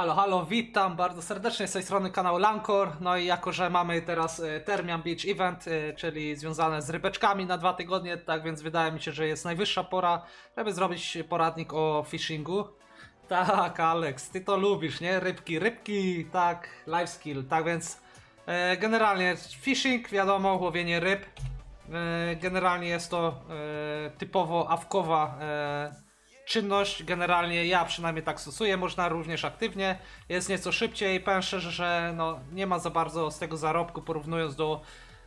Halo, halo, witam bardzo serdecznie z tej strony kanał Lankor. No i jako, że mamy teraz e, Termian Beach Event, e, czyli związane z rybeczkami na dwa tygodnie, tak więc wydaje mi się, że jest najwyższa pora, żeby zrobić poradnik o fishingu. Tak, Alex, ty to lubisz, nie? Rybki, rybki, tak, life skill, tak więc e, generalnie fishing, wiadomo, łowienie ryb. E, generalnie jest to e, typowo awkowa e, czynność. Generalnie ja przynajmniej tak stosuję, można również aktywnie. Jest nieco szybciej, powiem szczerze, że no, nie ma za bardzo z tego zarobku porównując do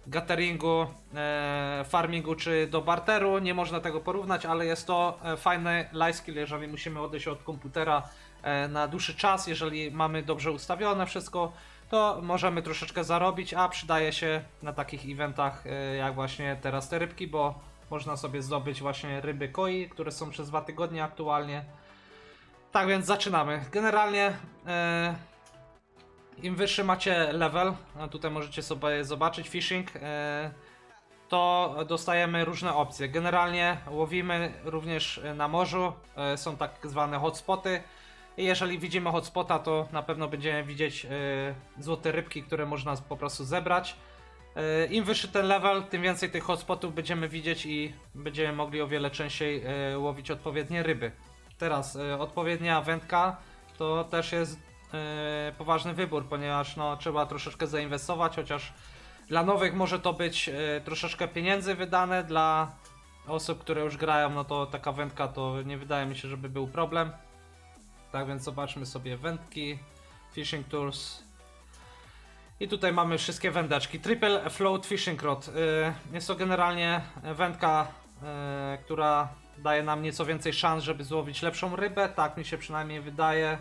gatheringu, e, farmingu czy do barteru. Nie można tego porównać, ale jest to e, fajny life skill, jeżeli musimy odejść od komputera e, na dłuższy czas, jeżeli mamy dobrze ustawione wszystko, to możemy troszeczkę zarobić, a przydaje się na takich eventach e, jak właśnie teraz te rybki, bo można sobie zdobyć właśnie ryby koi, które są przez dwa tygodnie aktualnie. Tak więc zaczynamy. Generalnie e, im wyższy macie level, a tutaj możecie sobie zobaczyć fishing, e, to dostajemy różne opcje. Generalnie łowimy również na morzu, e, są tak zwane hotspoty. I jeżeli widzimy hotspota, to na pewno będziemy widzieć e, złote rybki, które można po prostu zebrać. E, Im wyższy ten level, tym więcej tych hotspotów będziemy widzieć i będziemy mogli o wiele częściej e, łowić odpowiednie ryby. Teraz e, odpowiednia wędka to też jest poważny wybór, ponieważ no, trzeba troszeczkę zainwestować, chociaż dla nowych może to być troszeczkę pieniędzy wydane, dla osób, które już grają, no to taka wędka to nie wydaje mi się, żeby był problem. Tak więc zobaczmy sobie wędki, fishing tools, i tutaj mamy wszystkie wędeczki. Triple Float Fishing Rod. Y, Jest to generalnie wędka, y, która daje nam nieco więcej szans, żeby złowić lepszą rybę. Tak mi się przynajmniej wydaje.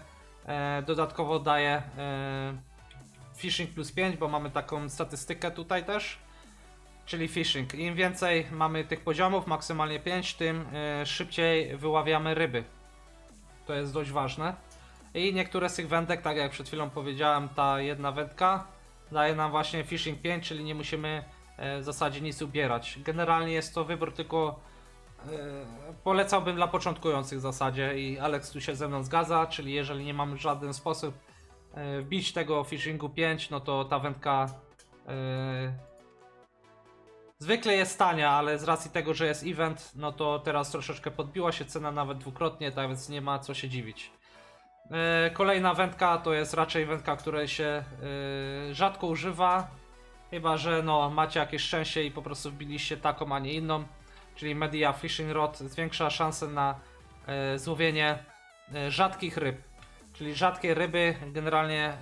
E, Dodatkowo daje y, Fishing plus 5, bo mamy taką statystykę tutaj też. Czyli fishing. Im więcej mamy tych poziomów, maksymalnie 5, tym y, szybciej wyławiamy ryby. To jest dość ważne. I niektóre z tych wędek, tak jak przed chwilą powiedziałem, ta jedna wędka daje nam właśnie Fishing 5, czyli nie musimy e, w zasadzie nic ubierać. Generalnie jest to wybór tylko e, polecałbym dla początkujących w zasadzie i Alex tu się ze mną zgadza, czyli jeżeli nie mamy w żaden sposób e, wbić tego Fishingu 5, no to ta wędka zwykle jest tania, ale z racji tego, że jest event, no to teraz troszeczkę podbiła się cena nawet dwukrotnie, tak więc nie ma co się dziwić. E, Kolejna wędka to jest raczej wędka, której się e, rzadko używa. Chyba, że no, macie jakieś szczęście i po prostu wbiliście taką, a nie inną. Czyli Media Fishing Rod zwiększa szanse na e, złowienie rzadkich ryb. Czyli rzadkie ryby, generalnie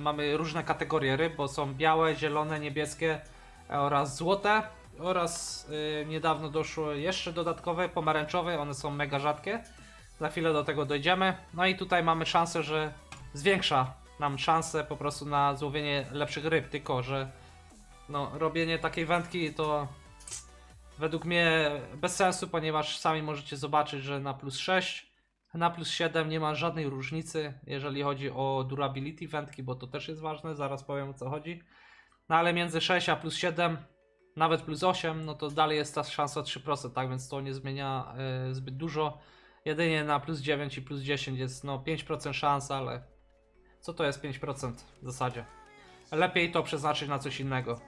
mamy różne kategorie ryb, bo są białe, zielone, niebieskie oraz złote. Oraz niedawno doszły jeszcze dodatkowe, pomarańczowe, one są mega rzadkie. Za chwilę do tego dojdziemy. No i tutaj mamy szansę, że zwiększa nam szansę po prostu na złowienie lepszych ryb, tylko że no, robienie takiej wędki to według mnie bez sensu, ponieważ sami możecie zobaczyć, że na plus 6, na plus 7 nie ma żadnej różnicy, jeżeli chodzi o durability wędki, bo to też jest ważne, zaraz powiem o co chodzi. No ale między 6 a plus 7, nawet plus 8, no to dalej jest ta szansa 3%, tak więc to nie zmienia e, zbyt dużo. Jedynie na plus 9 i plus 10 jest no 5% szans, ale co to jest 5% w zasadzie? Lepiej to przeznaczyć na coś innego.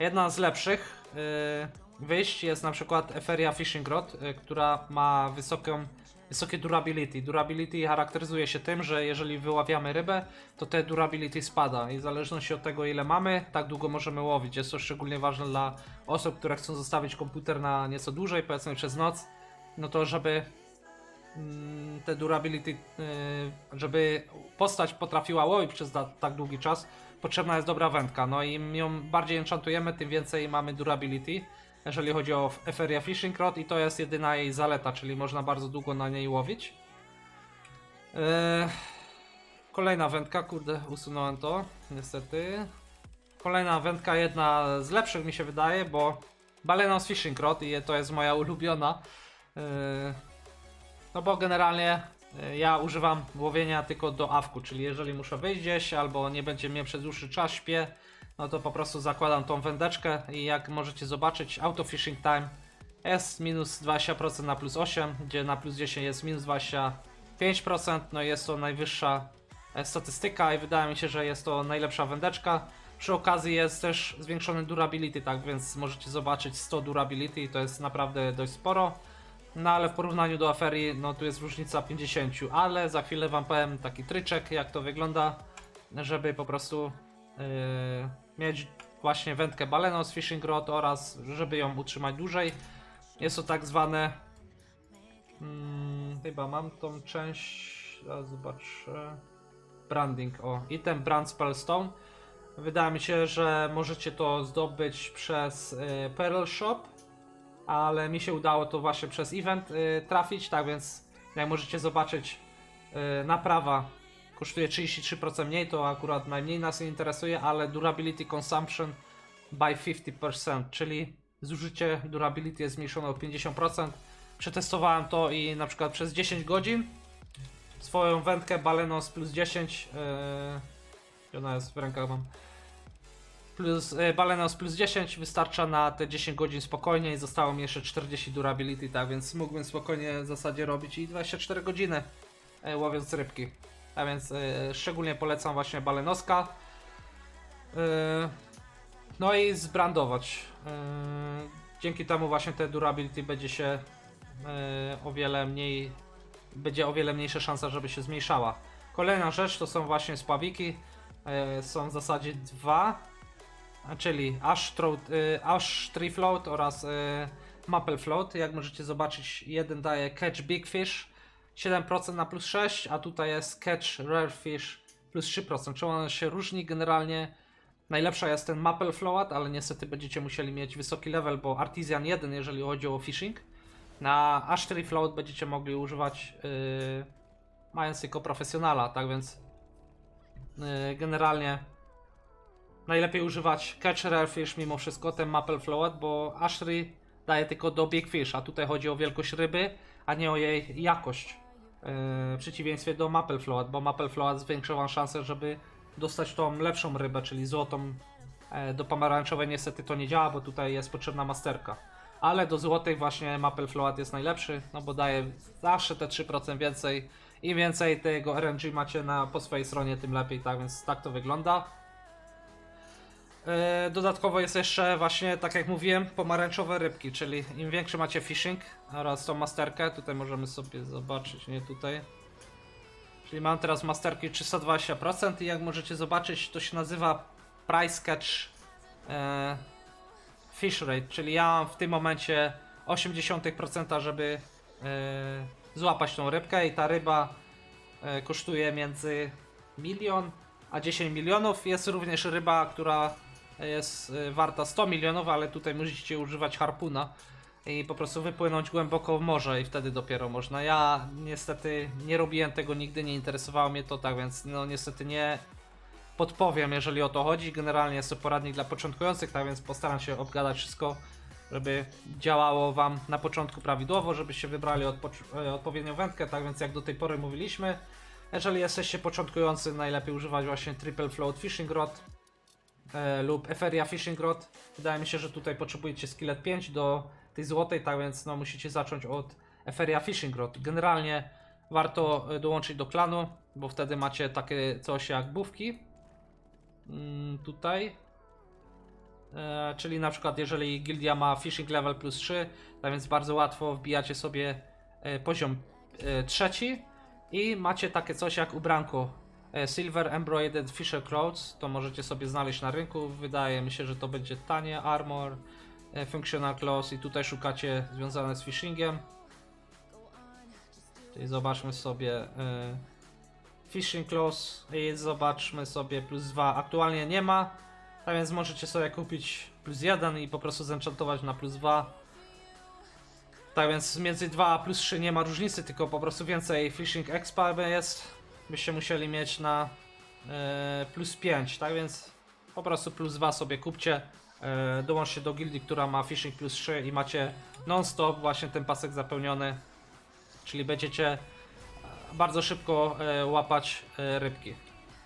Jedna z lepszych yy, wyjść jest na przykład Eferia Fishing Rod, yy, która ma wysoką, wysokie durability. Durability charakteryzuje się tym, że jeżeli wyławiamy rybę, to te durability spada i w zależności od tego ile mamy, tak długo możemy łowić. Jest to szczególnie ważne dla osób, które chcą zostawić komputer na nieco dłużej, powiedzmy przez noc, no to żeby te durability, yy, żeby postać potrafiła łowić przez ta, tak długi czas, potrzebna jest dobra wędka. No i im ją bardziej enchantujemy, tym więcej mamy durability, jeżeli chodzi o Eferia Fishing Rod i to jest jedyna jej zaleta, czyli można bardzo długo na niej łowić. Yy, kolejna wędka, kurde, usunąłem to, niestety. Kolejna wędka, jedna z lepszych mi się wydaje, bo Balenos Fishing Rod i to jest moja ulubiona. No bo generalnie y, ja używam łowienia tylko do awku, czyli jeżeli muszę wyjść gdzieś albo nie będzie mnie przez dłuższy czas śpię, no to po prostu zakładam tą wędeczkę i jak możecie zobaczyć auto fishing time jest minus 20% na plus 8, gdzie na plus 10 jest minus 25%, no jest to najwyższa e, statystyka i wydaje mi się, że jest to najlepsza wędeczka. Przy okazji jest też zwiększony durability, tak więc możecie zobaczyć 100 durability to jest naprawdę dość sporo. No ale w porównaniu do aferii, no tu jest różnica 50, ale za chwilę wam powiem taki tryczek, jak to wygląda, żeby po prostu yy, mieć właśnie wędkę balenos fishing rod oraz żeby ją utrzymać dłużej. Jest to tak zwane, mm, chyba mam tą część, zaraz zobaczę, branding, o, item brand spellstone. Wydaje mi się, że możecie to zdobyć przez y, Pearl Shop, ale mi się udało to właśnie przez event y, trafić, tak więc jak możecie zobaczyć y, naprawa kosztuje 33% mniej, to akurat najmniej nas interesuje, ale durability consumption by 50%, czyli zużycie durability jest zmniejszone o 50%. Przetestowałem to i na przykład przez 10 godzin swoją wędkę Balenos plus 10 yy, ona jest w rękach mam plus y, Balenos plus 10 wystarcza na te 10 godzin spokojnie i zostało mi jeszcze 40 durability, tak więc mógłbym spokojnie w zasadzie robić i 24 godziny y, łowiąc rybki. A więc y, szczególnie polecam właśnie Balenoska. Y, no i zbrandować. Y, dzięki temu właśnie te durability będzie się y, o wiele mniej będzie o wiele mniejsza szansa, żeby się zmniejszała. Kolejna rzecz to są właśnie spławiki. Y, są w zasadzie dwa czyli Ash, y, Ash Tree Float oraz y, Maple Float. Jak możecie zobaczyć, jeden daje Catch Big Fish 7% na plus 6, a tutaj jest Catch Rare Fish plus 3%. Czemu on się różni? Generalnie najlepsza jest ten Maple Float, ale niestety będziecie musieli mieć wysoki level, bo Artisan 1, jeżeli chodzi o fishing. Na Ash Tree Float będziecie mogli używać y, mając tylko profesjonala, tak więc y, generalnie najlepiej używać Catch Rare Fish mimo wszystko, ten Maple Float, bo Ashry daje tylko do Big Fish, a tutaj chodzi o wielkość ryby, a nie o jej jakość. Yy, w przeciwieństwie do Maple Float, bo Maple Float zwiększa wam szansę, żeby dostać tą lepszą rybę, czyli złotą. E, Do pomarańczowej niestety to nie działa, bo tutaj jest potrzebna masterka. Ale do złotej właśnie Maple Float jest najlepszy, no bo daje zawsze te 3% więcej. Im więcej tego RNG macie na, po swojej stronie, tym lepiej, tak więc tak to wygląda. E, Dodatkowo jest jeszcze właśnie, tak jak mówiłem, pomarańczowe rybki, czyli im większy macie fishing oraz tą masterkę, tutaj możemy sobie zobaczyć, nie tutaj. Czyli mam teraz masterki 320% i jak możecie zobaczyć, to się nazywa price catch e, fish rate, czyli ja mam w tym momencie 0,8%, żeby e, złapać tą rybkę i ta ryba e, kosztuje między milion a 10 milionów. Jest również ryba, która jest y, warta 100 milionów, ale tutaj musicie używać harpuna i po prostu wypłynąć głęboko w morze i wtedy dopiero można. Ja niestety nie robiłem tego nigdy, nie interesowało mnie to, tak więc no niestety nie podpowiem, jeżeli o to chodzi. Generalnie jest to poradnik dla początkujących, tak więc postaram się obgadać wszystko, żeby działało Wam na początku prawidłowo, żebyście wybrali e, odpowiednią wędkę, tak więc jak do tej pory mówiliśmy. Jeżeli jesteście początkujący, najlepiej używać właśnie Triple Float Fishing Rod e, lub Eferia Fishing Rod. Wydaje mi się, że tutaj potrzebujecie skillet 5 do tej złotej, tak więc no, musicie zacząć od Eferia Fishing Rod. Generalnie warto e, dołączyć do klanu, bo wtedy macie takie coś jak bówki. Mm, tutaj. E, czyli na przykład jeżeli gildia ma fishing level plus 3, tak więc bardzo łatwo wbijacie sobie e, poziom e, trzeci i macie takie coś jak ubranko Silver Embroidered Fisher Clothes, to możecie sobie znaleźć na rynku, wydaje mi się, że to będzie tanie, armor, e, functional clothes i tutaj szukacie związane z fishingiem. Czyli zobaczmy sobie e, fishing clothes i zobaczmy sobie plus 2, aktualnie nie ma, tak więc możecie sobie kupić plus 1 i po prostu zenchantować na plus 2. Tak więc między 2 a plus 3 nie ma różnicy, tylko po prostu więcej fishing expa jest. Byście musieli mieć na e, plus 5, tak więc po prostu plus 2 sobie kupcie. E, dołączcie do gildii, która ma fishing plus 3 i macie non-stop właśnie ten pasek zapełniony. Czyli będziecie e, bardzo szybko łapać rybki.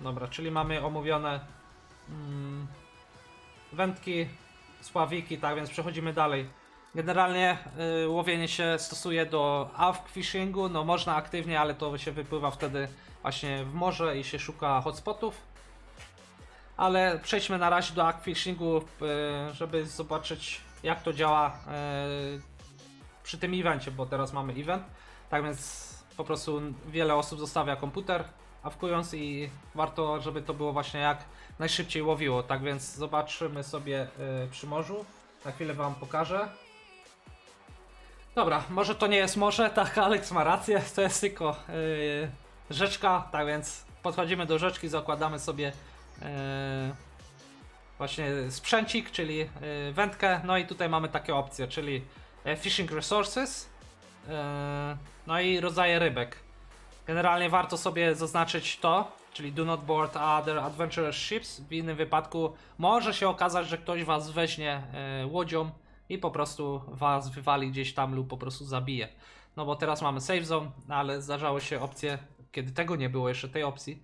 Dobra, czyli mamy omówione mm, wędki, spławiki, tak więc przechodzimy dalej. Generalnie y, łowienie się stosuje do AWK fishingu, no można aktywnie, ale to się wypływa wtedy właśnie w morze i się szuka hotspotów. Ale przejdźmy na razie do AWK fishingu, y, żeby zobaczyć jak to działa y, przy tym evencie, bo teraz mamy event. Tak więc po prostu wiele osób zostawia komputer awkując i warto, żeby to było właśnie jak najszybciej łowiło. Tak więc zobaczymy sobie y, przy morzu. Na chwilę wam pokażę. Dobra, może to nie jest morze, tak, Alex ma rację, to jest tylko yy, rzeczka, tak więc podchodzimy do rzeczki, zakładamy sobie yy, właśnie sprzęcik, czyli yy, wędkę, no i tutaj mamy takie opcje, czyli e, Fishing Resources, yy, no i rodzaje rybek. Generalnie warto sobie zaznaczyć to, czyli do not board other adventurous ships. W innym wypadku może się okazać, że ktoś was weźmie e, łodzią i po prostu was wywali gdzieś tam lub po prostu zabije. No bo teraz mamy save zone, ale zdarzały się opcje, kiedy tego nie było jeszcze tej opcji,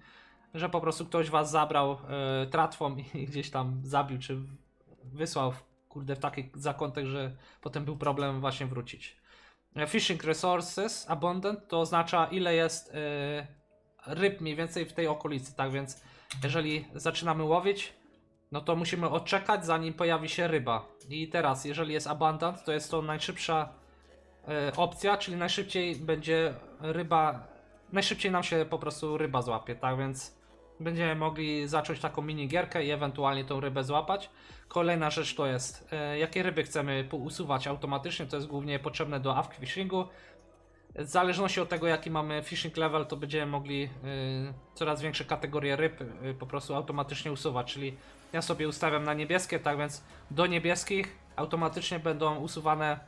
że po prostu ktoś was zabrał e, tratwą i gdzieś tam zabił, czy wysłał kurde w taki zakątek, że potem był problem właśnie wrócić. E, Fishing resources abundant to oznacza ile jest e, ryb mniej więcej w tej okolicy, tak więc jeżeli zaczynamy łowić, no to musimy odczekać zanim pojawi się ryba. I teraz jeżeli jest abundant, to jest to najszybsza e, opcja, czyli najszybciej będzie ryba, najszybciej nam się po prostu ryba złapie, tak więc będziemy mogli zacząć taką mini gierkę i ewentualnie tą rybę złapać. Kolejna rzecz to jest, e, jakie ryby chcemy usuwać automatycznie, to jest głównie potrzebne do AFK fishingu. W zależności od tego, jaki mamy fishing level, to będziemy mogli y, coraz większe kategorie ryb y, po prostu automatycznie usuwać. Czyli ja sobie ustawiam na niebieskie, tak więc do niebieskich automatycznie będą usuwane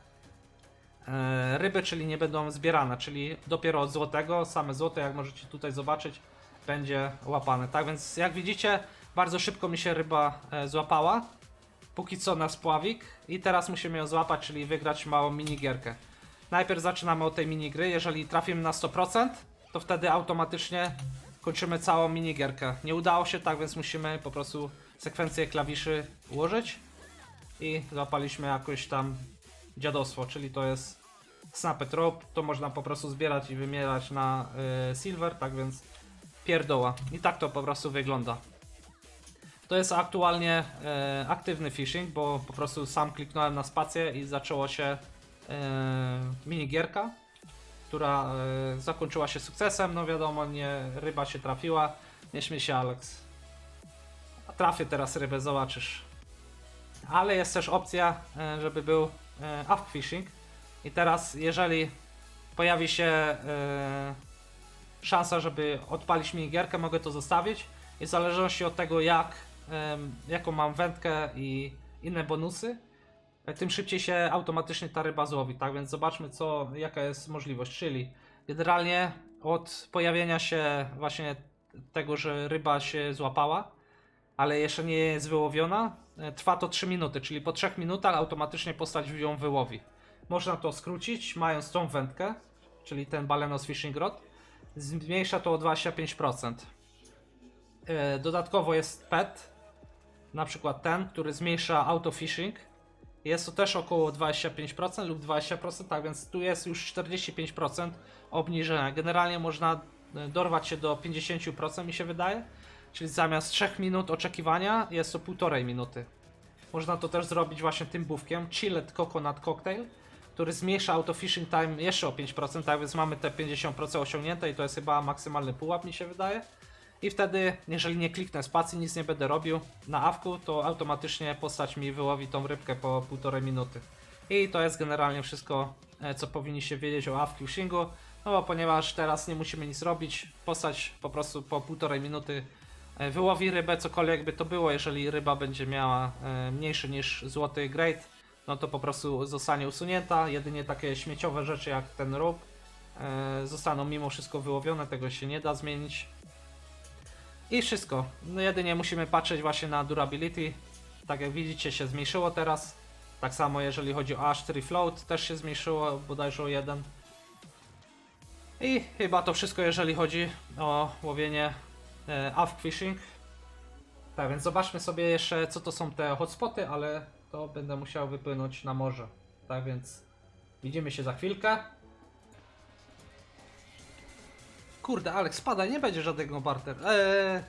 e, ryby, czyli nie będą zbierane. Czyli dopiero od złotego, same złote, jak możecie tutaj zobaczyć, będzie łapane. Tak więc, jak widzicie, bardzo szybko mi się ryba e, złapała. Póki co na spławik i teraz musimy ją złapać, czyli wygrać małą minigierkę. Najpierw zaczynamy od tej minigry. Jeżeli trafimy na 100%, to wtedy automatycznie kończymy całą minigierkę. Nie udało się tak, więc musimy po prostu sekwencję klawiszy ułożyć i złapaliśmy jakoś tam dziadostwo, czyli to jest Snapped Rope. To można po prostu zbierać i wymierać na y, silver, tak więc pierdoła. I tak to po prostu wygląda. To jest aktualnie e, aktywny phishing, bo po prostu sam kliknąłem na spację i zaczęło się e, minigierka, która e, zakończyła się sukcesem. No wiadomo, nie ryba się trafiła. Nie śmiej się, Alex. Trafię teraz rybę, zobaczysz. Ale jest też opcja, e, żeby był e, up fishing. I teraz, jeżeli pojawi się e, szansa, żeby odpalić minigierkę, mogę to zostawić. I w zależności od tego, jak, jaką mam wędkę i inne bonusy, tym szybciej się automatycznie ta ryba złowi. Tak więc zobaczmy, co, jaka jest możliwość. Czyli generalnie od pojawienia się właśnie tego, że ryba się złapała, ale jeszcze nie jest wyłowiona, e, trwa to 3 minuty, czyli po 3 minutach automatycznie postać ją wyłowi. Można to skrócić, mając tą wędkę, czyli ten Balenos Fishing Rod. Zmniejsza to o 25%. E, Dodatkowo jest PET, na przykład ten, który zmniejsza autofishing. Jest to też około 25% lub 20%, tak więc tu jest już 45% obniżenia. Generalnie można e, dorwać się do 50% mi się wydaje, czyli zamiast 3 minut oczekiwania jest to 1,5 minuty. Można to też zrobić właśnie tym bufkiem Chilled Coconut Cocktail, który zmniejsza autofishing time jeszcze o 5%, tak więc mamy te 50% osiągnięte i to jest chyba maksymalny pułap mi się wydaje. I wtedy, jeżeli nie kliknę spacji, nic nie będę robił na awku, to automatycznie postać mi wyłowi tą rybkę po półtorej minuty. I to jest generalnie wszystko, e, co powinniście wiedzieć o awk fishingu. No bo ponieważ teraz nie musimy nic robić, postać po prostu po półtorej minuty wyłowi rybę, cokolwiek by to było. Jeżeli ryba będzie miała e, mniejszy niż złoty grade, no to po prostu zostanie usunięta. Jedynie takie śmieciowe rzeczy jak ten rope e, zostaną mimo wszystko wyłowione, tego się nie da zmienić. I wszystko. No jedynie musimy patrzeć właśnie na durability. Tak jak widzicie się zmniejszyło teraz. Tak samo jeżeli chodzi o A4 float też się zmniejszyło bodajże o 1. I chyba to wszystko jeżeli chodzi o łowienie e, AFK fishing. Tak więc zobaczmy sobie jeszcze co to są te hotspoty, ale to będę musiał wypłynąć na morze. tak więc widzimy się za chwilkę. Kurde, Alex, spadaj, nie będzie żadnego barter. Eee,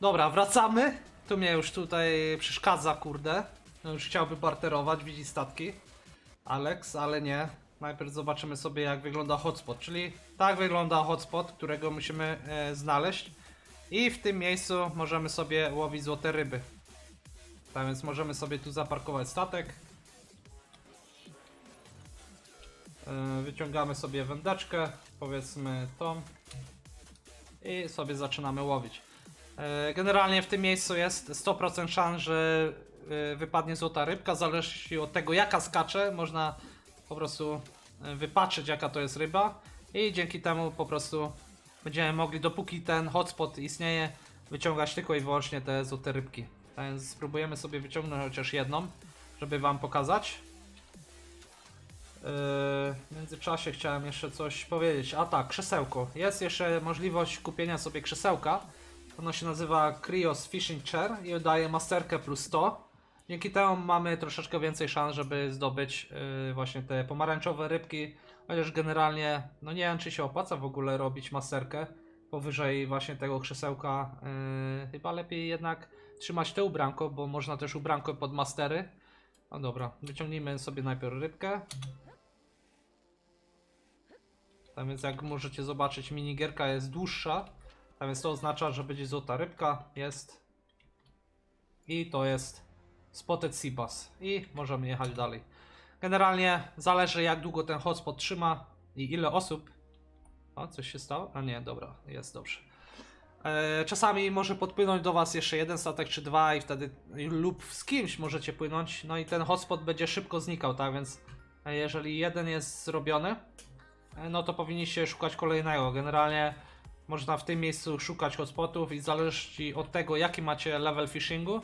dobra, wracamy. Tu mnie już tutaj przeszkadza, kurde. No już chciałby barterować, widzi statki. Alex, ale nie. Najpierw zobaczymy sobie jak wygląda hotspot, czyli tak wygląda hotspot, którego musimy e, znaleźć. I w tym miejscu możemy sobie łowić złote ryby. Tak więc możemy sobie tu zaparkować statek. E, Wyciągamy sobie wędeczkę, powiedzmy tą. I sobie zaczynamy łowić. E, Generalnie w tym miejscu jest 100% szans, że e, wypadnie złota rybka. Zależy od tego jaka skacze, można po prostu wypatrzeć jaka to jest ryba. I dzięki temu po prostu będziemy mogli, dopóki ten hotspot istnieje, wyciągać tylko i wyłącznie te złote rybki. Więc spróbujemy sobie wyciągnąć chociaż jedną, żeby wam pokazać. Yy, w międzyczasie chciałem jeszcze coś powiedzieć. A tak, krzesełko. Jest jeszcze możliwość kupienia sobie krzesełka. Ono się nazywa Krios Fishing Chair i daje masterkę plus 100. Dzięki temu mamy troszeczkę więcej szans, żeby zdobyć yy, właśnie te pomarańczowe rybki. Chociaż generalnie, no nie wiem czy się opłaca w ogóle robić masterkę powyżej właśnie tego krzesełka. Yy, chyba lepiej jednak trzymać te ubranko, bo można też ubranko pod mastery. No dobra, wyciągnijmy sobie najpierw rybkę. Tam więc jak możecie zobaczyć minigierka jest dłuższa. Tak więc to oznacza, że będzie złota rybka. Jest. I to jest Spotted Bass. I możemy jechać dalej. Generalnie zależy jak długo ten hotspot trzyma i ile osób. O, coś się stało? A nie, dobra, jest dobrze. E, Czasami może podpłynąć do Was jeszcze jeden statek czy dwa i wtedy lub z kimś możecie płynąć. No i ten hotspot będzie szybko znikał, tak więc e, jeżeli jeden jest zrobiony, e, no to powinniście szukać kolejnego. Generalnie można w tym miejscu szukać hotspotów i zależy od tego jaki macie level fishingu,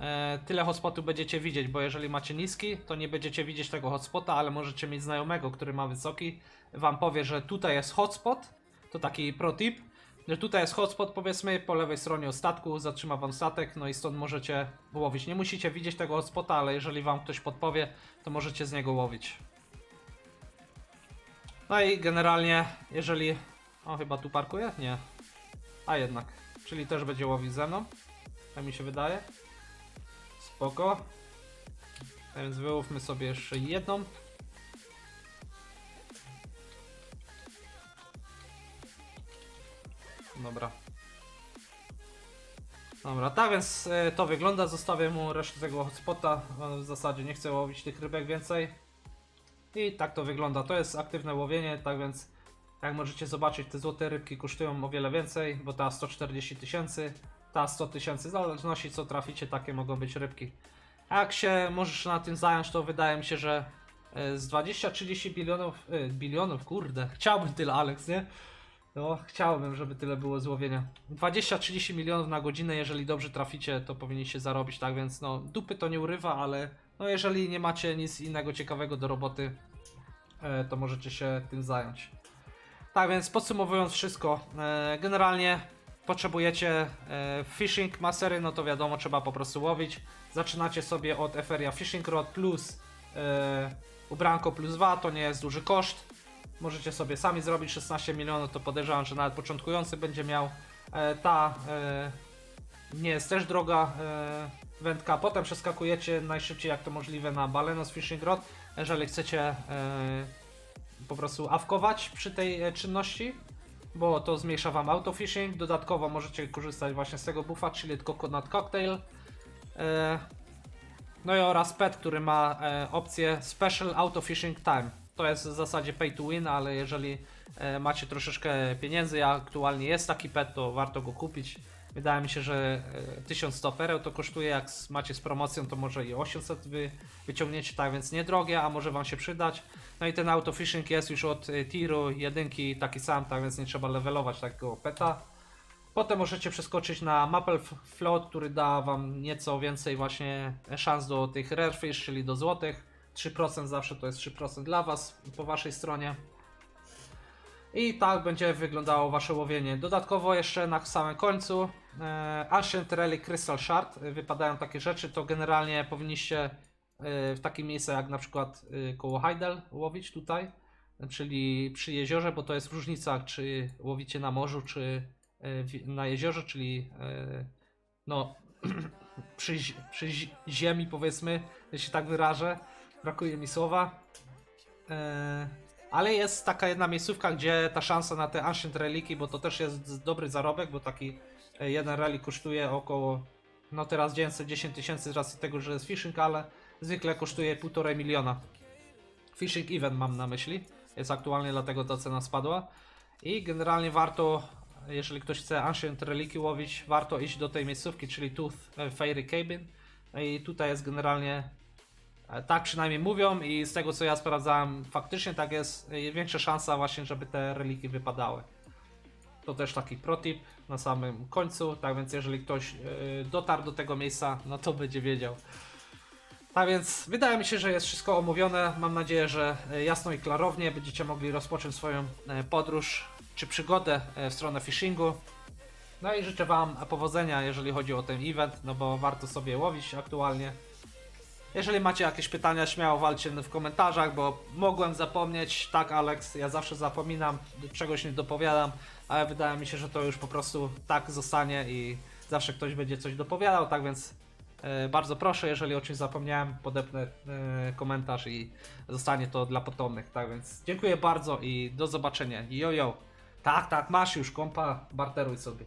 e, tyle hotspotów będziecie widzieć, bo jeżeli macie niski, to nie będziecie widzieć tego hotspota, ale możecie mieć znajomego, który ma wysoki, wam powie, że tutaj jest hotspot, to taki pro tip, że tutaj jest hotspot powiedzmy po lewej stronie statku, zatrzyma wam statek, no i stąd możecie łowić. Nie musicie widzieć tego hotspota, ale jeżeli wam ktoś podpowie, to możecie z niego łowić. No i generalnie, jeżeli... O, chyba tu parkuje? Nie. A jednak. Czyli też będzie łowić ze mną. Tak mi się wydaje. Spoko. Więc wyłówmy sobie jeszcze jedną. Dobra. Dobra, tak więc e, to wygląda. Zostawię mu resztę tego hotspota. W zasadzie nie chcę łowić tych rybek więcej. I tak to wygląda. To jest aktywne łowienie, tak więc jak możecie zobaczyć, te złote rybki kosztują o wiele więcej, bo ta 140 tysięcy, ta 100 tysięcy, w zależności co traficie, takie mogą być rybki. Jak się możesz na tym zająć, to wydaje mi się, że e, z 20-30 bilionów, e, bilionów, kurde, chciałbym tyle, Alex, nie? No, chciałbym, żeby tyle było złowienia. 20-30 milionów na godzinę, jeżeli dobrze traficie, to powinniście zarobić, tak więc no, dupy to nie urywa, ale no jeżeli nie macie nic innego ciekawego do roboty, e, to możecie się tym zająć. Tak więc podsumowując wszystko, e, generalnie potrzebujecie e, fishing mastery, no to wiadomo, trzeba po prostu łowić. Zaczynacie sobie od Eferia Fishing Rod plus e, ubranko plus 2, to nie jest duży koszt. Możecie sobie sami zrobić 16 milionów, to podejrzewam, że nawet początkujący będzie miał. E, ta e, nie jest też droga e, wędka. Potem przeskakujecie najszybciej jak to możliwe na Balenos Fishing Rod, jeżeli chcecie e, po prostu awkować przy tej e, czynności, bo to zmniejsza wam autofishing. Dodatkowo możecie korzystać właśnie z tego buffa, czyli Coconut Cocktail. E, no i oraz pet, który ma e, opcję Special Auto Fishing Time. To jest w zasadzie pay to win, ale jeżeli e, macie troszeczkę pieniędzy, a aktualnie jest taki pet, to warto go kupić. Wydaje mi się, że e, 1100 pereł to kosztuje, jak macie z promocją, to może i 800 wy wyciągniecie, tak więc niedrogie, a może Wam się przydać. No i ten autofishing jest już od e, tiru jedynki taki sam, tak więc nie trzeba levelować takiego peta. Potem możecie przeskoczyć na Maple Float, który da Wam nieco więcej właśnie szans do tych rarefish, czyli do złotych. 3% zawsze to jest 3% dla Was po Waszej stronie. I tak będzie wyglądało Wasze łowienie. Dodatkowo jeszcze na samym końcu e, Ancient Relic Crystal Shard e, wypadają takie rzeczy, to generalnie powinniście w takim miejscu jak na przykład y, koło Heidel łowić tutaj, czyli przy jeziorze, bo to jest różnica, czy łowicie na morzu, czy na jeziorze, czyli no przy, przy zi- ziemi powiedzmy, jeśli tak wyrażę, brakuje mi słowa. E, ale jest taka jedna miejscówka, gdzie ta szansa na te Ancient Reliki, bo to też jest dobry zarobek, bo taki e, jeden relik kosztuje około, no teraz 910 tysięcy z racji tego, że jest phishing, ale zwykle kosztuje 1,5 miliona. Phishing event mam na myśli, jest aktualnie dlatego ta cena spadła. I generalnie warto, jeżeli ktoś chce Ancient Reliki łowić, warto iść do tej miejscówki, czyli Tooth e, Fairy Cabin. No i tutaj jest generalnie E, Tak przynajmniej mówią i z tego co ja sprawdzałem, faktycznie tak jest e, większa szansa właśnie, żeby te reliki wypadały. To też taki protip na samym końcu, tak więc jeżeli ktoś e, dotarł do tego miejsca, no to będzie wiedział. Tak więc wydaje mi się, że jest wszystko omówione. Mam nadzieję, że e, jasno i klarownie będziecie mogli rozpocząć swoją podróż czy przygodę w stronę phishingu. No i życzę Wam powodzenia, jeżeli chodzi o ten event, no bo warto sobie łowić aktualnie. Jeżeli macie jakieś pytania, śmiało walcie w komentarzach, bo mogłem zapomnieć. Tak, Alex, ja zawsze zapominam, czegoś nie dopowiadam, ale wydaje mi się, że to już po prostu tak zostanie i zawsze ktoś będzie coś dopowiadał, tak więc e, bardzo proszę, jeżeli o czymś zapomniałem, podepnę e, komentarz i zostanie to dla potomnych. Tak więc dziękuję bardzo i do zobaczenia. Jojo. Tak, tak, masz już kompa, barteruj sobie.